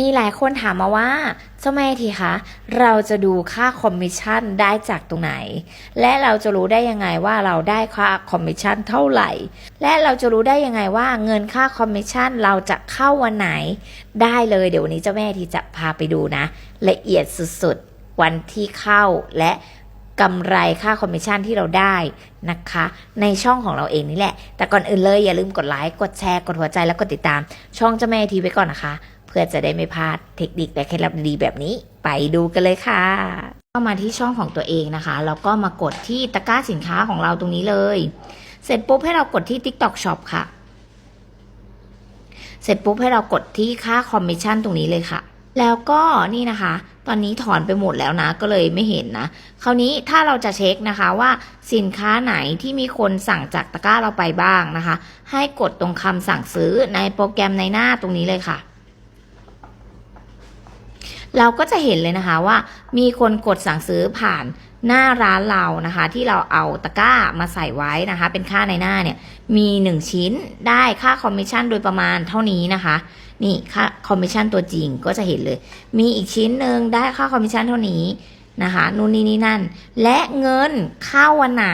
มีหลายคนถามมาว่า เจ้าแม่ทีคะเราจะดูค่าคอมมิชชั่นได้จากตรงไหน และเราจะรู้ได้ยังไงว่าเราได้ค่าคอมมิชชั่นเท่าไหร่ และเราจะรู้ได้ยังไงว่าเงินค่าคอมมิชชั่นเราจะเข้าวันไหน ได้เลยเดี๋ยววันนี้เจ้าแม่ทีจะพาไปดูนะ ละเอียดสุดๆ วันที่เข้าและกำไรค่าคอมมิชชั่นที่เราได้นะคะ ในช่องของเราเองนี่แหละ แต่ก่อนอื่นเลยอย่าลืมกดไลค์กดแชร์กดหัวใจแล้วกดติดตาม ช่องเจ้าแม่ทีไว้ก่อนนะคะ พื่อจะได้ไม่พลาดเทคนิคและเคล็ดลับดีแบบนี้ ไปดูกันเลยค่ะเข้ามาที่ช่องของตัวเองนะคะแล้วก็มากดที่ตะกร้าสินค้าของเราตรงนี้เลย เสร็จปุ๊บให้เรากดที่ TikTok Shop ค่ะ เสร็จปุ๊บให้เรากดที่ค่าคอมมิชชั่นตรงนี้เลยค่ะ แล้วก็นี่นะคะ ตอนนี้ถอนไปหมดแล้วนะ ก็เลยไม่เห็นนะ คราวนี้ถ้าเราจะเช็คนะคะว่าสินค้าไหนที่มีคนสั่งจากตะกร้าเราไปบ้างนะคะ ให้กดตรงคำสั่งซื้อในโปรแกรมในหน้าตรงนี้เลยค่ะ เราก็จะเห็นเลยนะคะว่ามีคนกดสั่งซื้อผ่านหน้าร้านเรานะคะ ที่เราเอาตะกร้ามาใส่ไว้นะคะ เป็นค่าในหน้าเนี่ยมี 1 ชิ้นได้ค่าคอมมิชชั่นโดยประมาณเท่านี้นะคะ นี่ค่าคอมมิชชั่นตัวจริงก็จะเห็นเลย มีอีกชิ้นหนึ่งได้ค่าคอมมิชชั่นเท่านี้นะคะนู่นนี่นี่นั่น และเงินเข้าวันไหน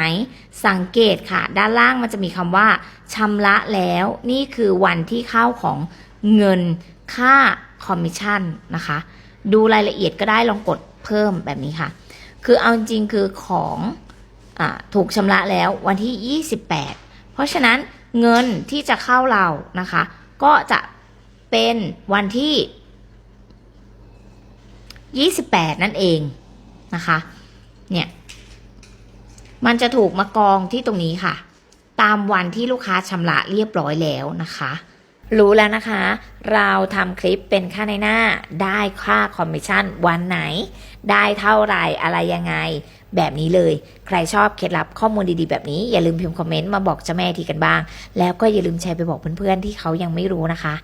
สังเกตค่ะ ด้านล่างมันจะมีคำว่าชำระแล้วนี่คือวันที่เข้าของเงินค่าคอมมิชชั่นนะคะ ดูรายละเอียดก็ได้ลองกดเพิ่มแบบนี้ค่ะ คือเอาจริงคือของอถูกชำระแล้ววันที่ 28 เพราะฉะนั้นเงินที่จะเข้าเรานะคะ ก็จะเป็นวันที่ 28 นั่นเองนะคะ เนี่ย มันจะถูกมากองที่ตรงนี้ค่ะ ตามวันที่ลูกค้าชำระเรียบร้อยแล้วนะคะ รู้แล้วนะคะ เราทำคลิปเป็นค่าในหน้า ได้ค่าคอมมิชชั่นวันไหน ได้เท่าไหร่อะไรยังไง แบบนี้เลย ใครชอบเคล็ดลับข้อมูลดีๆ แบบนี้ อย่าลืมพิมพ์คอมเมนต์มาบอกเจ้าแม่ทีกันบ้าง แล้วก็อย่าลืมแชร์ไปบอกเพื่อนๆที่เขายังไม่รู้นะคะ